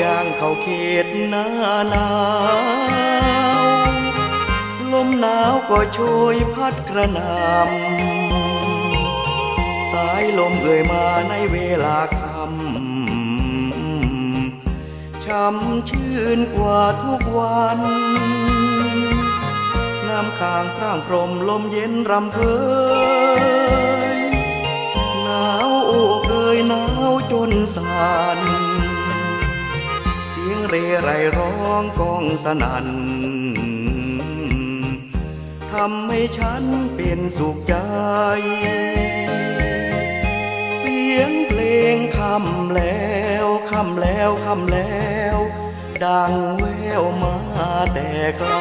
ย่างเขาเขตหน้าหนาวลมหนาวก็โชยพัดกระหนำสายลมเอ่ยมาในเวลาค่ำช่ำชื่นกว่าทุกวันน้ำค้างพร่างพรมลมเย็นรำเพยหนาวโอ้เอ่ยหนาวจนสั่น งเรไรร้องกองสนั่นทำให้ฉันเป็นสุขใจ เสียงเพลงคำแล้วคำแล้วคำแล้ว ดังแววมาแต่ไกล